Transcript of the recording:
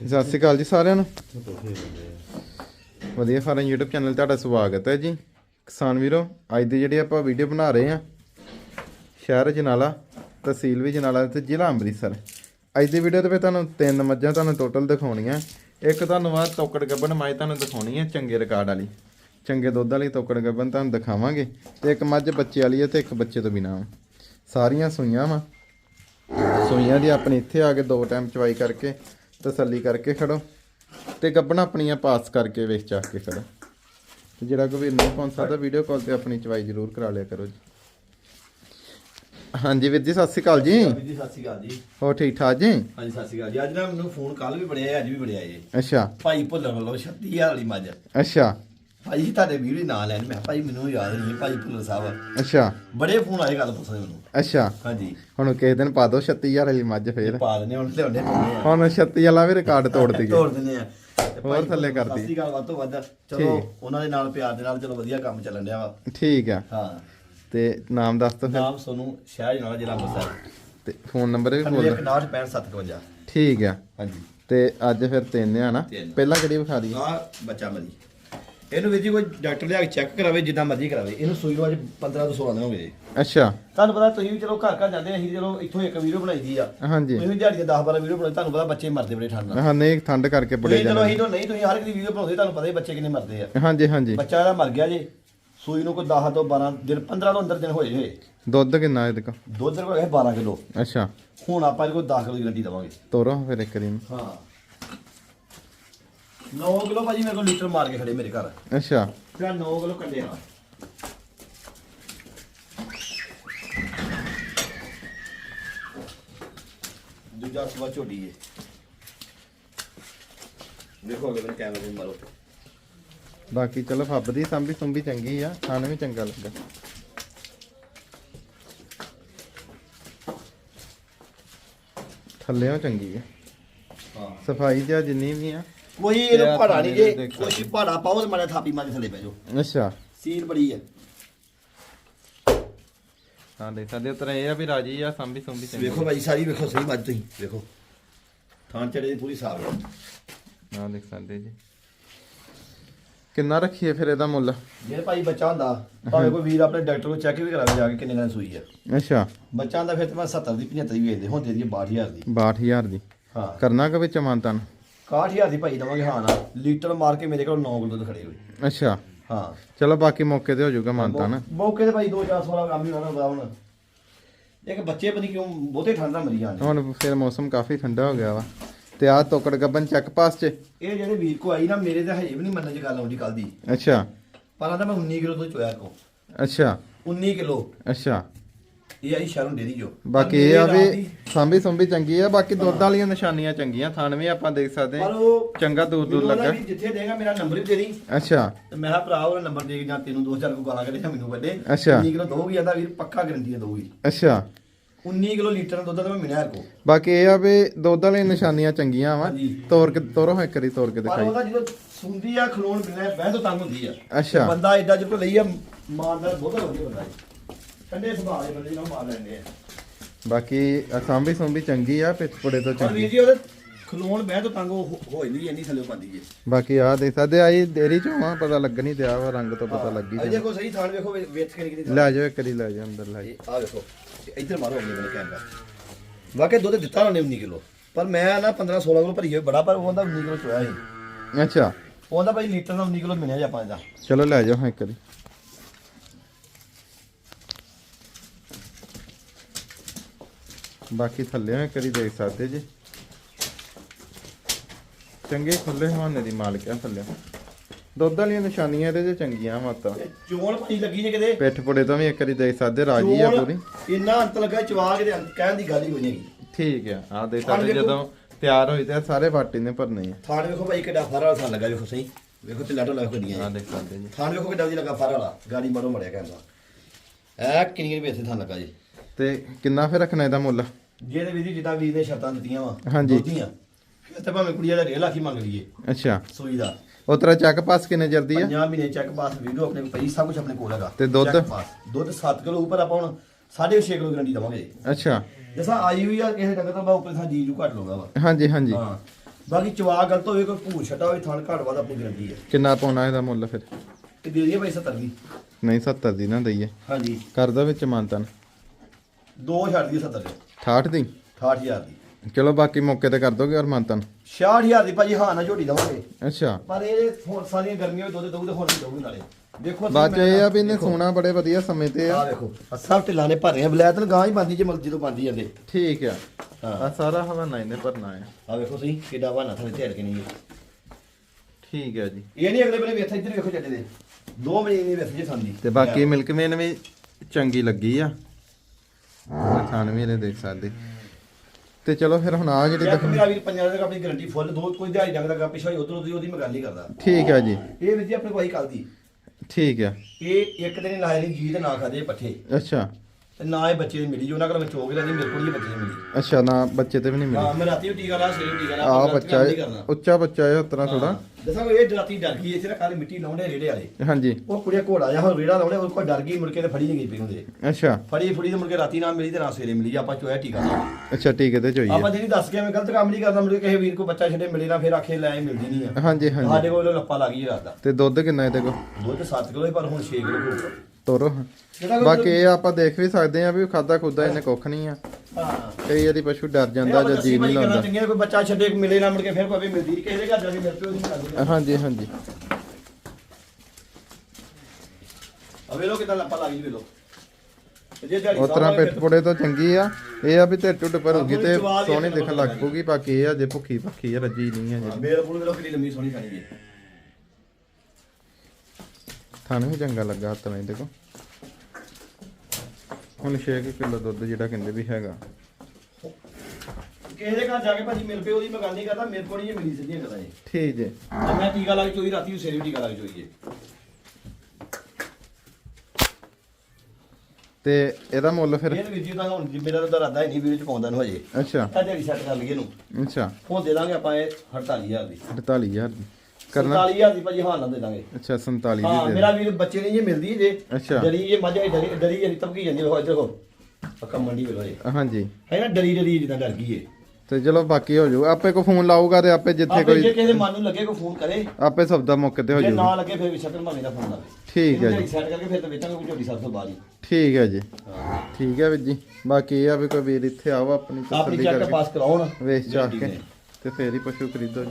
ਸਤਿ ਸ਼੍ਰੀ ਅਕਾਲ ਜੀ ਸਾਰਿਆਂ ਨੂੰ। ਵਧੀਆ। ਫਾਰਮ YouTube ਚੈਨਲ ਤੁਹਾਡਾ ਸਵਾਗਤ ਹੈ ਜੀ। ਕਿਸਾਨ ਵੀਰੋ ਅੱਜ ਦੀ ਜਿਹੜੀ ਆਪਾਂ ਵੀਡੀਓ ਬਣਾ ਰਹੇ ਆ ਸ਼ਹਿਰ ਜਨਾਲਾ ਤਹਿਸੀਲ ਵੀ ਜਨਾਲਾ ਤੇ ਜ਼ਿਲ੍ਹਾ ਅੰਮ੍ਰਿਤਸਰ। ਅੱਜ ਦੀ ਵੀਡੀਓ ਦੇ ਵਿੱਚ ਤੁਹਾਨੂੰ ਤਿੰਨ ਮੱਝਾਂ ਤੁਹਾਨੂੰ ਟੋਟਲ ਦਿਖਾਉਣੀਆਂ। ਇੱਕ ਤੁਹਾਨੂੰ ਬਾਅਦ ਤੋਕੜ ਗੱਬਨ ਮੱਝ ਤੁਹਾਨੂੰ ਦਿਖਾਉਣੀ ਹੈ ਚੰਗੇ ਰਿਕਾਰਡ ਵਾਲੀ। ਚੰਗੇ ਦੁੱਧ ਵਾਲੀ ਤੋਕੜ ਗੱਬਨ ਤੁਹਾਨੂੰ ਦਿਖਾਵਾਂਗੇ। ਤੇ ਇੱਕ ਮੱਝ ਬੱਚੇ ਵਾਲੀ ਹੈ ਤੇ ਇੱਕ ਬੱਚੇ ਤੋਂ ਬਿਨਾਂ। ਸਾਰੀਆਂ ਸੂਈਆਂ ਵਾ। ਸੂਈਆਂ ਦੀ ਆਪਣੀ ਇੱਥੇ ਆ ਕੇ ਦੋ ਟਾਈਮ ਚਵਾਈ ਕਰਕੇ ਤਸੱਲੀ ਕਰਕੇ ਖੜੋ ਤੇ ਗੱਬਣਾ ਆਪਣੀਆਂ ਪਾਸ ਕਰਕੇ ਵੇਖ ਚੱਕ ਕੇ ਖੜੋ। ਤੇ ਜਿਹੜਾ ਕੋਈ ਵੀਰ ਨਹੀਂ ਪਹੁੰਚ ਸਕਦਾ ਵੀਡੀਓ ਕਾਲ ਤੇ ਆਪਣੀ ਚਵਾਈ ਜ਼ਰੂਰ ਕਰਾ ਲਿਆ ਕਰੋ ਜੀ। ਹਾਂਜੀ ਵੀਰ ਜੀ ਸਤਿ ਸ਼੍ਰੀ ਅਕਾਲ ਜੀ। ਵੀਰ ਜੀ ਸਤਿ ਸ਼੍ਰੀ ਅਕਾਲ ਜੀ। ਹੋ ਠੀਕ ਠਾਕ ਜੀ? ਹਾਂਜੀ ਸਤਿ ਸ਼੍ਰੀ ਅਕਾਲ ਜੀ। ਅੱਜ ਨਾ ਮੈਨੂੰ ਫੋਨ ਕੱਲ ਵੀ ਬੜਿਆ ਅੱਜ ਵੀ ਬੜਿਆ ਜੀ ਅੱਛਾ। ਭਾਈ ਭੁੱਲਰ ਵੱਲੋਂ 36000 ਵਾਲੀ ਮੱਝ। ਅੱਛਾ। ਭਾਈ ਜੀ ਤੁਹਾਡੇ ਵੀਡੀਓ ਨਾਂ ਲੈਣ ਮੈਂ ਭਾਈ ਮੈਨੂੰ ਯਾਦ ਨਹੀਂ ਭਾਈ ਭੁੱਲਰ ਸਾਹਿਬ। ਅੱਛਾ। ਬੜੇ ਫੋਨ ਆਏ ਗੱਲ ਪੁੱਛਦੇ ਮੈਨੂੰ। ਅੱਛਾ। ਹਾਂਜੀ। ਹੁਣ ਕਿਸੇ ਦਿਨ ਪਾ ਦੋ 36000 ਵਾਲੀ ਮੱਝ ਫੇਰ। ਪਾ ਦਿੰਦੇ ਹੁਣ ਲਿਆਉਂਦੇ ਆ। ਹੁਣ 36 ਵਾਲਾ ਵੀ ਰਿਕਾਰਡ ਤੋੜ ਦਈਏ। ਤੋੜ ਦਿੰਦੇ ਆ। ਤੇ ਹੋਰ ਭਾਈ ਥੱਲੇ ਕਰਦੀ। ਸਤਿ ਸ਼੍ਰੀ ਅਕਾਲ ਵੱਧ ਤੋਂ ਵੱਧ। ਚਲੋ ਉਹਨਾਂ ਦੇ ਨਾਲ ਪਿਆਰ ਦੇ ਨਾਲ ਚਲੋ ਵਧੀਆ ਕੰਮ ਚੱਲਣ ਡਿਆ ਵਾ। ਠੀਕ ਆ। ਹਾਂ। ਤੇ ਨਾਮ ਦੱਸ ਦੋ ਫਿਰ। ਨਾਮ ਸੋਨੂੰ ਸ਼ਹਿਰ ਨਾਲ ਜ਼ਿਲ੍ਹਾ ਅੰਮ੍ਰਿਤਸਰ। ਤੇ ਫੋਨ ਨੰਬਰ ਵੀ ਬੋਲ 916557 ਠੀਕ ਆ। ਹਾਂਜੀ। ਤੇ ਅੱਜ ਫਿਰ ਤਿੰਨ ਆ ਨਾ। ਤਿੰਨ। ਪਹਿਲਾਂ ਕਿਹੜੀ ਵਿਖਾ ਦੀ ਆ ਬੱਚਾ ਮਰੀ। ਇਹਨੂੰ ਵੀ ਜੀ ਕੋਈ ਡਾਕਟਰ ਲਿਆ ਕੇ ਚੈੱਕ ਕਰਾਵੇ ਜਿੱਦਾਂ ਮਰਜ਼ੀ ਕਰਾਵੇ। ਇਹਨੂੰ ਸੂਈ ਨੂੰ ਅੱਜ 15 ਤੋਂ 16 ਦਿਨ ਹੋ ਗਏ ਅੱਛਾ। ਤੁਹਾਨੂੰ ਪਤਾ ਤੁਸੀਂ ਵੀ ਚਲੋ ਘਰ ਘਰ ਜਾਂਦੇ ਅਸੀਂ ਚਲੋ ਇੱਥੋਂ ਇੱਕ ਵੀਡੀਓ ਬਣਾਈ ਦੀ ਆ। ਹਾਂਜੀ। ਤੁਸੀਂ ਵੀ ਦਿਹਾੜੀ ਦੇ 10 12 ਵੀਡੀਓ ਬਣਾਈ ਤੁਹਾਨੂੰ ਪਤਾ ਬੱਚੇ ਮਰਦੇ ਬੜੇ ਠੰਡ ਨਾਲ। ਹਾਂ ਨਹੀਂ ਠੰਡ ਕਰਕੇ ਬੜੇ ਤੁਸੀਂ ਚਲੋ ਜਾਣੇ ਅਸੀਂ ਤਾਂ ਨਹੀਂ ਤੁਸੀਂ ਹਰ ਇੱਕ ਦੀ ਵੀਡੀਓ ਬਣਾਉਂਦੇ ਤੁਹਾਨੂੰ ਪਤਾ ਹੀ ਬੱਚੇ ਕਿੰਨੇ ਮਰਦੇ ਆ। ਹਾਂਜੀ ਹਾਂਜੀ। ਬੱਚਾ ਇਹਦਾ ਮਰ ਗਿਆ ਜੇ ਸੂਈ ਨੂੰ ਕੋਈ 10 ਤੋਂ 12 ਦਿਨ 15 ਤੋਂ ਅੰਦਰ ਦਿਨ ਹੋਏ ਹੋਏ ਦੁੱਧ ਕਿੰਨਾ ਇਹਦੇ ਕੋ ਦੁੱਧ ਦੇ ਕੋਲ ਹੈ 12 ਕਿਲੋ। ਅੱਛਾ। ਹੁਣ ਆਪਾਂ ਇਹਦੇ ਕੋਲ 10 ਕਿਲੋ ਦੀ ਗਰੰਟੀ ਦਵਾਂਗੇ। ਤੋਰੋ ਫਿਰ ਇੱਕ ਦਿਨ। ਹਾਂ। 9 ਕਿਲੋ ਭਾਜੀ ਮੇਰੇ ਕੋਲ ਲੀਟਰ ਮਾਰ ਕੇ ਖੜੇ ਮੇਰੇ ਘਰ। ਅੱਛਾ। ਫਿਰ 9 ਕਿਲੋ ਕੰਡੇ ਆ ਦੂਜਾ ਸਵਾ ਝੋਡੀ ਹੈ ਦੇਖੋ ਅਗਰ ਕੈਮਰੇ ਨੂੰ ਮਾਰੋ। ਬਾਕੀ ਚਲੋ ਫੱਬਦੀ ਸੰਭੀ ਸੁੰਭੀ ਚੰਗੀ ਆ ਖਾਣ ਵੀ ਚੰਗਾ ਲੱਗਾ। ਥੱਲੇੋਂ ਚੰਗੀ ਆ। ਹਾਂ। ਸਫ਼ਾਈ ਜਿਆ ਜਿੰਨੀ ਵੀ ਆ। ਕੋਈ ਇਹਨੂੰ ਇਹ ਪਹਾੜਾ ਨਹੀਂ ਜੇ। ਕੋਈ ਪਹਾੜਾ ਪਾਓ ਤੇ ਮਾਰੇ ਥਾਪੀ ਮਾਰੇ ਥੱਲੇ ਪੈ ਜਾਓ। ਅੱਛਾ। ਸੀਲ ਬੜੀ ਹੈ। ਹਾਂ ਦੇਖ ਸਕਦੇ ਉਤਰ ਇਹ ਆ ਵੀ ਰਾਜੀ ਆ ਸੰਭੀ ਸੁੰਭੀ ਚੰਗੀ। ਵੇਖੋ ਭਾਈ ਸਾਰੀ ਵੇਖੋ ਸਹੀ ਮੱਝ ਤੁਸੀਂ ਵੇਖੋ। ਥਾਂ ਚੜੇ ਦੀ ਪੂਰੀ ਸਾਫ਼ ਹੈ। ਹਾਂ ਦੇਖ ਸਕਦੇ ਜੀ। ਕਿੰਨਾ ਰੱਖੀਏ ਫਿਰ ਇਹਦਾ ਮੁੱਲ? ਜੇ ਭਾਈ ਬੱਚਾ ਹੁੰਦਾ ਭਾਵੇਂ ਕੋਈ ਵੀਰ ਆਪਣੇ ਡਾਕਟਰ ਕੋਲ ਚੈੱਕ ਵੀ ਕਰਾਵੇ ਜਾ ਕੇ ਕਿੰਨੇ ਦਿਨ ਸੂਈ ਆ। ਅੱਛਾ। ਬੱਚਾ ਹੁੰਦਾ ਫਿਰ ਤੇ ਮੈਂ 70 ਦੀ 75 ਦੀ ਵੇਚਦੇ ਹੁੰਦੇ ਦੀ 62000 ਦੀ। 62000 ਦੀ। ਹਾਂ। ਕਰਨਾ ਕਿ ਵਿੱਚ ਮਾਨਤਨ 61000 ਦੀ ਭਾਈ ਦਵਾਂਗੇ ਹਾਂ ਨਾ। ਲੀਟਰ ਮਾਰ ਕੇ ਮੇਰੇ ਕੋਲ 9 ਕਿਲੋ ਦੁੱਧ ਖੜੇ ਹੋਏ। ਅੱਛਾ। ਹਾਂ। ਚਲੋ ਬਾਕੀ ਮੌਕੇ ਤੇ ਹੋ ਜਾਊਗਾ ਮਾਨਤਨ ਮੌਕੇ ਤੇ ਭਾਈ 2-400 ਵਾਲਾ ਕੰਮ ਹੀ ਹੋਣਾ ਹੁੰਦਾ ਹੁਣ। ਇੱਕ ਬੱਚੇ ਪਤਾ ਨੀ ਕਿਉਂ ਬਹੁਤੇ ਠੰਡਾ ਮਰੀ ਜਾਂਦੇ ਹੁਣ ਫਿਰ ਮੌਸਮ ਕਾਫੀ ਠੰਡਾ ਹੋ ਗਿਆ ਵਾ। ਤੇ ਆਹ ਤੋਕੜ ਗੱਬਨ ਚੱਕ ਪਾਸ ਚ। ਇਹ ਜਿਹੜੇ ਵੀਰ ਕੋ ਆਈ ਨਾ ਮੇਰੇ ਤੇ ਹਜੇ ਵੀ ਨਹੀਂ ਮੰਨਣ ਦੀ ਗੱਲ ਆਉਂਦੀ ਕੱਲ ਦੀ। ਅੱਛਾ। ਪਰ ਆਂਦਾ ਮੈਂ 19 ਕਿਲੋ ਤੋਂ ਚੋਇਆ ਕੋ ਅੱਛਾ। 19 ਕਿਲੋ। ਅੱਛਾ। ਇਹ ਆਈ ਸ਼ਰਮ ਡੇਰੀ ਜੋ। ਬਾਕੀ ਇਹ ਆ ਵੀ ਸੰਭੀ ਸੰਭੀ ਚੰਗੀ ਆ ਬਾਕੀ ਦੁੱਧ ਵਾਲੀਆਂ ਨਿਸ਼ਾਨੀਆਂ ਚੰਗੀਆਂ ਥਣ ਵੀ ਆਪਾਂ ਦੇਖ ਸਕਦੇ ਪਰ ਹਾਂ ਉਹ ਚੰਗਾ ਦੂਰ ਦੂਰ ਮੈਨੂੰ ਕਹਿੰਦਾ ਲੱਗਾ ਵੀ ਜਿੱਥੇ ਦੇਗਾ ਮੇਰਾ ਨੰਬਰ ਵੀ ਦੇ ਦੀ। ਅੱਛਾ। ਤੇ ਮੈਂ ਕਿਹਾ ਭਰਾ ਉਹਦਾ ਨੰਬਰ ਦੇ ਕੇ ਜਾਂ ਤੈਨੂੰ ਦੋ ਚਾਰ ਕੋ ਗਾਲਾਂ ਕੱਢੇ ਜਾਂ ਮੈਨੂੰ ਕੱਢੇ ਅੱਛਾ। 19 ਕਿਲੋ ਦੋਗੀ ਆਂਦਾ ਵੀਰ ਪੱਕਾ ਗਰੰਟੀ ਹੈ ਦੋਗੀ ਅੱਛਾ। 19 ਕਿਲੋ ਲੀਟਰ ਦਾ ਦੁੱਧ ਤਾਂ ਮੈਂ ਮਿਲਿਆ ਕੋ। ਬਾਕੀ ਇਹ ਆ ਵੀ ਦੁੱਧ ਵਾਲੀਆਂ ਨਿਸ਼ਾਨੀਆਂ ਚੰਗੀਆਂ ਵਾ। ਹਾਂਜੀ। ਤੋਰ ਕੇ ਤੋਰੋ ਇੱਕ ਵਾਰੀ ਤੋਰ ਕੇ ਪਰ ਦਿਖਾਈ। ਉਹਦਾ ਜਦੋਂ ਸੁੰਦੀ ਆ ਖਲੋਣ ਬਿਨਾ ਬਹਿ ਤੋਂ ਤੰਗ ਹੁੰਦੀ ਆ। ਅੱਛਾ। ਬੰਦਾ ਐਡਾ ਜਿਹਾ ਲਈ ਆ ਮਾਰਦਾ ਬਹੁਤਾ ਵਧੀਆ ਬੰਦਾ ਹੈ ਠੰਡੇ ਸੁਭਾਅ ਦੇ ਬੰਦੇ ਜਿਹਨੂੰ ਮਾਰ ਲੈਂਦੇ ਆ। ਬਾਕੀ ਆਹ ਸੰਭੀ ਸੁੰਭੀ ਚੰਗੀ ਆ ਪਿੱਛ ਪੁੜੇ ਤੋਂ ਪਰ ਵੀਰ ਚੰਗੀ। ਜੀ ਉਹਦੇ ਖਲੋਣ ਬਹਿ ਤੋਂ ਤੰਗ ਹੋ ਹੋ ਜਾਂਦੀ ਇੰਨੀ ਥੱਲੇ ਪਾਉਂਦੀ ਜੇ ਬਾਕੀ ਆ ਦੇਖ ਸਕਦੇ ਆਈ ਦੇਰੀ ਚੋਂ ਆ ਪਤਾ ਲੱਗ ਨਹੀਂ ਦਿਆ ਵਾ ਰੰਗ ਤੋਂ ਪਤਾ ਲੱਗ ਹੀ ਅਜੇ ਜਾਂਦਾ ਦੇਖੋ ਸਹੀ ਥਾਣ ਵੇਖੋ ਵੇਚ ਕੇ ਕਿਹਦੀ ਲੈ ਜਾਓ ਇੱਕ ਵਾਰੀ ਲੈ ਜਾਓ ਅੰਦਰ ਲੈ ਜਾਓ। ਆ ਵੇਖੋ ਤੇ ਇੱਧਰ ਮਾਰੋ ਵਾਲੇ ਕੈਮਰਾ ਵਾਕਿਆ ਦੁੱਧ ਦਿੱਤਾ ਉਹਨੇ 19 ਕਿਲੋ ਪਰ ਮੈਂ ਨਾ 15 16 ਕਿਲੋ ਭਰੀ ਹੋਈ ਬੜਾ ਪਰ ਉਹ ਕਹਿੰਦਾ 19 ਕਿਲੋ ਚੋਇਆ ਸੀ। ਅੱਛਾ। ਉਹ ਕਹਿੰਦਾ ਭਾਈ ਲੀਟਰ ਦਾ 19 ਕਿਲੋ ਮਿਲਿਆ ਜੀ ਆਪਾਂ ਇਹਦਾ। ਚਲੋ ਲੈ ਜਾਓ ਹਾਂ ਇੱਕ ਵਾਰੀ। ਬਾਕੀ ਥੱਲੇ ਇੱਕ ਵਾਰੀ ਦੇਖ ਸਕਦੇ ਜੀ। ਚੰਗੇ ਖੁੱਲੇ ਹਵਾਨੇ ਦੀ ਮਾਲਕ ਆ ਥੱਲੇ। ਦੁੱਧ ਵਾਲੀਆਂ ਨਿਸ਼ਾਨੀਆਂ ਇਹਦੇ 'ਚ ਚੰਗੀਆਂ ਮਾਤਾ ਚੋਣ ਭਾਈ ਲੱਗੀ ਜੇ ਕਿਤੇ। ਪਿੱਠ ਪੁੜੇ ਤੋਂ ਵੀ ਇੱਕ ਵਾਰੀ ਦੇਖ ਸਕਦੇ ਰਾਜੀ ਆ ਚੋਣ ਪੂਰੀ। ਇੰਨਾ ਅੰਤ ਲੱਗਾ ਚਵਾ ਕੇ ਤੇ ਅੰਤ ਕਹਿਣ ਦੀ ਗੱਲ ਹੀ ਕੋਈ ਨਹੀਂ ਠੀਕ ਆ ਆ ਦੇਖ ਸਕਦੇ। ਜਦੋਂ ਤਿਆਰ ਹੋਈ ਤੇ ਸਾਰੇ ਬਾਟੀ ਨੇ ਭਰਨੇ ਆ। ਥਾਣ ਵੇਖੋ ਭਾਈ ਕਿੱਡਾ ਫਰ ਵਾਲਾ ਥਾਣ ਲੱਗਾ ਵੇਖੋ ਸਹੀ। ਵੇਖੋ ਤੇ ਲਾਟੋ ਲੱਗ ਗੱਡੀਆਂ ਆ ਦੇਖ ਸਕਦੇ ਜੀ। ਥਾਣ ਵੇਖੋ ਕਿੱਡਾ ਵਧੀਆ ਲੱਗਾ ਫਰ ਵਾਲਾ। ਗਾੜੀ ਮਾਰੋ ਮੜਿਆ ਕਹਿੰਦਾ ਐ ਕਿੰਨੀ ਕਿੰਨੀ ਵੇਸੇ ਥਾਣ ਲੱਗਾ ਜੀ। ਤੇ ਕਿੰਨਾ ਫਿਰ ਰੱਖਣਾ ਇਹਦਾ ਮੁੱਲ? ਜਿਹਦੇ ਜੀ ਜਿੱਦਾਂ ਵੀਰ ਨੇ ਸ਼ਰਤਾਂ ਦਿੱਤੀਆਂ ਵਾ ਹਾਂਜੀ। ਦੁੱਧੀਆਂ ਫਿਰ ਤੇ ਭਾਵੇਂ ਕੁੜੀਆਂ ਦਾ 1.5 ਲੱਖ ਹੀ ਮੰਗ ਲਈਏ ਅੱਛਾ। ਸੂਈ ਦਾ। ਉਤਰਾ ਚੱਕ ਪਾਸ ਕਿੰਨੇ ਜਰਦੀ ਆ? ਪੰਜਾਹ ਮਹੀਨੇ ਚੈੱਕ ਪਾਸ ਵੀਡੀਓ ਆਪਣੇ ਕੋਲ ਪਈ ਸਭ ਕੁਝ ਆਪਣੇ ਕੋਲ ਹੈਗਾ। ਤੇ ਦੁੱਧ? Check pass। ਦੁੱਧ 7 ਕਿਲੋ ਉੱਪਰ ਆਪਾਂ ਹੁਣ 6.5 ਕਿਲੋ ਗਰੰਟੀ ਦਵਾਂਗੇ। ਅੱਛਾ। ਜਿਸਾ ਆਈ ਹੋਈ ਆ ਕਿਸੇ ਡੰਗਰ ਤੋਂ ਬਾ ਉੱਪਰ ਥਾਂ ਜੀ ਜੂ ਘੱਟ ਲਊਗਾ ਵਾ। ਹਾਂਜੀ ਹਾਂਜੀ। ਹਾਂ। ਬਾਕੀ ਚਵਾ ਗਲਤ ਹੋਵੇ ਕੋਈ ਭੂਰ ਛਟਾ ਹੋਵੇ ਥਣ ਘਾਟ ਬਾਅਦ ਆਪਣੀ ਗਰੰਟੀ ਹੈ ਕਿੰਨਾ ਪਾਉਣਾ ਇਹਦਾ ਮੁੱਲ ਫਿਰ? ਤੇ ਦੇ ਦਈਏ ਭਾਈ 70 ਦੀ। ਨਹੀਂ 70 ਦੀ ਨਾ ਦਈਏ। ਹਾਂਜੀ। ਕਰਦਾ ਵਿੱਚ ਮਾਨਤਨ। ਦੋ ਛੱਡ ਦਈਏ 70 ਦੇ। 68 ਦੀ? 68000 ਦੀ। ਚਲੋ ਬਾਕੀ ਮੌਕੇ ਤੇ ਕਰ ਦੋਗੇ ਔਰ ਮਾਨਤਨ 66000 ਦੀ ਭਾਜੀ ਹਾਂ ਨਾ ਝੋਟੀ ਦਵਾਂਗੇ। ਅੱਛਾ। ਪਰ ਇਹ ਹੁਣ ਸਾਰੀਆਂ ਗਰਮੀਆਂ ਵਿੱਚ ਦੁੱਧ ਦਊ ਤੇ ਹੁਣ ਵੀ ਦਊ ਨਾਲੇ। ਦੇਖੋ ਬਾਅਦ ਚ ਇਹ ਆ ਵੀ ਇਹਨੇ ਸੋਨਾ ਬੜੇ ਵਧੀਆ ਸਮੇਂ ਤੇ ਆ। ਆ ਦੇਖੋ ਆਹ ਸਭ ਢਿੱਲਾਂ ਨੇ ਭਰੇ ਆ। ਬਲੈਤਨ ਗਾਂ ਹੀ ਬੰਦੀ ਜੇ ਮਲ ਜਦੋਂ ਬੰਦੀ ਜਾਂਦੇ ਠੀਕ ਆ। ਹਾਂ। ਆ ਸਾਰਾ ਹਵਾਨਾ ਇਹਨੇ ਭਰਨਾ ਆ ਆ ਵੇਖੋ ਤੁਸੀਂ ਕਿੱਡਾ ਬਹਾਨਾ ਥਲੇ ਢੇੜ ਕੇ ਨਹੀਂ ਠੀਕ ਹੈ ਜੀ। ਇਹ ਨਹੀਂ ਅਗਲੇ ਬਲੇ ਵੇਖ ਇੱਧਰ ਵੇਖੋ ਚੱਡੇ ਦੇ। ਦੋ ਵਜੇ ਨਹੀਂ ਵੇਖ ਜੇ ਸੰਦੀ। ਤੇ ਬਾਕੀ ਮਿਲਕ ਮੇਨ ਵੀ ਚੰਗੀ ਲੱਗੀ ਆ। ਖਾਣ ਵੀ ਇਹਨੇ ਦੇਖ ਸਕਦੇ। ਤੇ ਚਲੋ ਫਿਰ ਹੁਣ ਆ ਜਿਹੜੀ ਦਿਖਾ ਮੇਰਾ ਵੀਰ ਪੰਜਾਂ ਦਾ ਆਪਣੀ ਗਾਰੰਟੀ ਫੁੱਲ ਦੋ ਕੋਈ ਦਿਹਾੜੀ ਡੰਗ ਦਾ ਪਿਛਾ ਉਧਰ ਉਧਰ ਉਹਦੀ ਮੈਂ ਗੱਲ ਨਹੀਂ ਕਰਦਾ। ਠੀਕ ਆ ਜੀ। ਇਹ ਵੀਰ ਜੀ ਆਪਣੇ ਕੋਈ ਕੱਲ ਦੀ। ਠੀਕ ਆ। ਇਹ ਇੱਕ ਦਿਨ ਲਾਏ ਨਹੀਂ ਜੀ ਤੇ ਨਾ ਖਾਦੇ ਪੱਠੇ। ਅੱਛਾ। ਤੇ ਨਾ ਇਹ ਬੱਚੇ ਦੀ ਮਿਲੀ ਜੋ ਉਹਨਾਂ ਕੋਲ ਮੈਂ ਚੋਕ ਲੈਂਦੀ ਮੇਰੇ ਕੋਲ ਹੀ ਬੱਚੇ ਦੀ ਮਿਲੀ। ਅੱਛਾ ਨਾ ਬੱਚੇ ਤੇ ਵੀ ਨਹੀਂ ਹਾਂ ਮਿਲੀ ਮੈਂ ਰਾਤੀ ਵੀ ਟੀਕਾ ਲਾ ਸਵੇਰੇ ਵੀ ਟੀਕਾ ਲਾ ਆ ਆਪਾਂ ਬੱਚਾ ਕੰਮ ਨਹੀਂ ਕਰਨਾ। ਉੱਚਾ ਬੱਚਾ ਹੈ ਉਤਰਾ ਥੋੜਾ ਦੱਸਾਂ ਇਹ ਰਾਤੀ ਡਰ ਗਈ ਇੱਥੇ ਨਾ ਕੱਲ ਮਿੱਟੀ ਲਾਉਂਦੇ ਰੇੜੇ ਵਾਲੇ। ਹਾਂਜੀ। ਉਹ ਕੁੜੀਆ ਘੋੜਾ ਜਿਹਾ ਹੁਣ ਰੇੜਾ ਲਾਉਂਦੇ ਉਹ ਕੋਈ ਡਰ ਗਈ ਮੁੜ ਕੇ ਤੇ ਫੜੀ ਨਹੀਂ ਗਈ ਪਈ ਹੁੰਦੇ ਅੱਛਾ। ਫੜੀ ਫੜੀ ਤੇ ਮੁੜ ਕੇ ਰਾਤੀ ਨਾ ਮਿਲੀ ਤੇ ਨਾ ਸਵੇਰੇ ਮਿਲੀ ਆਪਾਂ ਚੋਇਆ ਟੀਕਾ ਲਾ ਅੱਛਾ ਹੈ ਤੇ ਆਪਾਂ ਚੋਈਏ ਜਿਹੜੀ ਦੱਸ ਕੇ ਮੈਂ ਗਲਤ ਕੰਮ ਨਹੀਂ ਕਰਦਾ ਮੁੜ ਕੇ ਕਿਸੇ ਵੀਰ ਕੋ ਬੱਚਾ ਛੱਡੇ ਮਿਲੇ ਨਾ ਫਿਰ ਆਖੇ ਲੈ ਮਿਲਦੀ ਨਹੀਂ ਆ। ਹਾਂਜੀ ਹਾਂਜੀ। ਸਾਡੇ ਕੋਲ ਲੱਪਾ ਲੱਗ ਗਈ ਰਾਤ ਦਾ। ਤੇ ਦੁੱਧ ਕਿੰਨਾ ਇਹਦੇ ਕੋਲ? ਦੁੱਧ 7 ਕਿਲੋ ਪਰ ਹੁਣ 6 ਕਿਲੋ ਹੋ ਤੋਰੋ। ਬਾਕੀ ਇਹ ਆਪਾਂ ਦੇਖ ਵੀ ਸਕਦੇ ਆ ਵੀ ਖਾਦਾ ਖੁਦਾ ਇਹਨੇ ਕੁੱਖ ਨਹੀਂ ਆ। ਹਾਂ। ਕਈ ਵਾਰੀ ਪਸ਼ੂ ਡਰ ਜਾਂਦਾ ਜਾਂ ਜੀ ਨਹੀਂ ਲਾਉਂਦਾ। ਚੰਗੇ ਕੋਈ ਬੱਚਾ ਛੱਡੇ ਮਿਲੇ ਨਾ ਮੁੜ ਕੇ ਫਿਰ ਭਾਵੇਂ ਮਿਲਦੀ ਨੀ, ਕਿਸੇ ਦੇ ਘਰ ਜਾ ਕੇ ਮਿਲ ਪਿਓ ਦੀ ਮਿਲਦੀ ਹਾਂਜੀ ਹਾਂਜੀ। ਕਿਦਾਂ ਲੱਪਾ ਲੱਗ ਤੇ ਜੇ ਉਸ ਤਰ੍ਹਾਂ ਸਾਹਮਣੇ ਪਿੱਠ ਪੁੜੇ ਤੋਂ ਚੰਗੀ ਆ। ਇਹ ਆ ਵੀ ਤੇ ਹਾਂ, ਜਵਾਬ ਹੀ ਸੋਹਣੀ ਇੱਕ ਦਿਖਣ ਲੱਗ ਪੂਗੀ ਬਾਕੀ ਇਹ ਆ ਜੇ ਭੁੱਖੀ ਭੱਖੀ ਆ ਰੱਜੀ ਨਹੀਂ ਆ ਜੀ। ਬੇਲ ਬੂਲ ਵੇਲੋ ਕਿੰਨੀ ਲੰਮੀ ਸੋਹਣੀ ਖਾਣੀ ਹੈ ਥਾਣੇ ਵੀ ਚੰਗਾ ਲੱਗਾ ਹੱਥ ਨਾਲ ਦੇਖੋ। ਹੁਣ 6 ਕਿਲੋ ਦੁੱਧ ਜਿਹੜਾ ਕਹਿੰਦੇ ਵੀ ਹੈਗਾ। ਕਿਸੇ ਦੇ ਘਰ ਜਾ ਕੇ ਭਾਜੀ ਮਿਲ ਪਿਓ ਉਹਦੀ ਮੈਂ ਗੱਲ ਨਹੀਂ ਕਰਦਾ ਮੇਰੇ ਕੋਲ ਨਹੀਂ ਮਿਲੀ ਸਿੱਧੀਆਂ ਗੱਲਾਂ ਇਹ। ਠੀਕ ਜੇ ਤੇ ਮੈਂ ਟੀਕਾ ਲਾ ਕੇ ਚੋਈ ਰਾਤੀ ਨੂੰ ਸਵੇਰੇ ਵੀ ਟੀਕਾ ਲਾ ਕੇ ਚੋਈਏ ਤੇ ਇਹਦਾ ਮੁੱਲ ਫਿਰ? ਇਹ ਵੀਡੀਓ ਦਾ ਹੁਣ ਜੀ ਮੇਰਾ ਤਾਂ ਇਰਾਦਾ ਹੀ ਨਹੀਂ ਵੀਡੀਓ ਚ ਪਾਉਂਦਾ ਨੂੰ ਹਜੇ। ਅੱਛਾ। ਆ ਜਿਹੜੀ ਸੈੱਟ ਕਰ ਲਈਏ ਨੂੰ ਅੱਛਾ। ਹੁਣ ਦੇ ਦਾਂਗੇ ਆਪਾਂ ਇਹ 48000 ਦੀ। 48000 ਦੀ। ਕਰਨਾ? 47000 ਦੀ ਭਾਜੀ ਹਾਂ ਨਾ ਦੇ ਦਾਂਗੇ। ਅੱਛਾ 47 ਹਾਂ ਦੀ ਦੇ ਮੇਰਾ ਵੀਰ ਬੱਚੇ ਨਹੀਂ ਜੇ ਮਿਲਦੀ ਜੇ। ਅੱਛਾ। ਡਰੀ ਇਹ ਮੱਝ ਇਹ ਡਰੀ ਡਰੀ ਤਬਕੀ ਜਾਂਦੀ ਵੇਖੋ ਇੱਧਰ ਦੇਖੋ ਪੱਕਾ ਮੰਡੀ ਵੇਲੋ ਇਹ। ਹਾਂਜੀ। ਹੈ ਨਾ ਡਰੀ ਡਰੀ ਜਿੱਦਾਂ ਡਰ ਗਈ ਏ। ਤੇ ਚਲੋ ਬਾਕੀ ਹੋ ਜਾਊ ਆਪੇ ਕੋ ਫੋਨ ਲਾਊਗਾ ਤੇ ਆਪੇ ਜਿੱਥੇ ਆਪੇ ਜੇ ਕੋਈ ਕਿਸੇ ਦੇ ਮਨ ਨੂੰ ਲੱਗੇ ਕੋਈ ਫੋਨ ਕਰੇ। ਆਪੇ ਸਬਦਾ ਮੌਕੇ ਤੇ ਹੋ ਜੇ ਜਾਊ ਨਾ ਲੱਗੇ ਫਿਰ ਵਿਸ਼ਕਰ ਮਾਮੇ ਦਾ ਫੋਨ ਲਾਵੇ। ਠੀਕ ਹੈ ਜੀ। ਸੈੱਟ ਕਰਕੇ ਫਿਰ ਤਾਂ ਵੇਚਾਂਗੇ ਕੋਈ ਝੋਟੀ ਸਭ ਤੋਂ ਬਾਅਦ ਹੀ। ਠੀਕ ਹੈ ਜੀ। ਹਾਂ। ਠੀਕ ਹੈ ਵੀਰ ਜੀ। ਬਾਕੀ ਇਹ ਆ ਵੀ ਕੋਈ ਵੀਰ ਇੱਥੇ ਆਓ ਆਪਣੀ ਆਪਣੀ ਤਸੱਲੀ ਚੈੱਕ ਕਰਕੇ ਪਾਸ ਕਰਾਉਣ। ਚਾਕ ਠੀਕ ਕੇ ਹੈ। ਤੇ ਫੇਰ ਹੀ ਪਸ਼ੂ ਖਰੀਦੋ ਜੀ।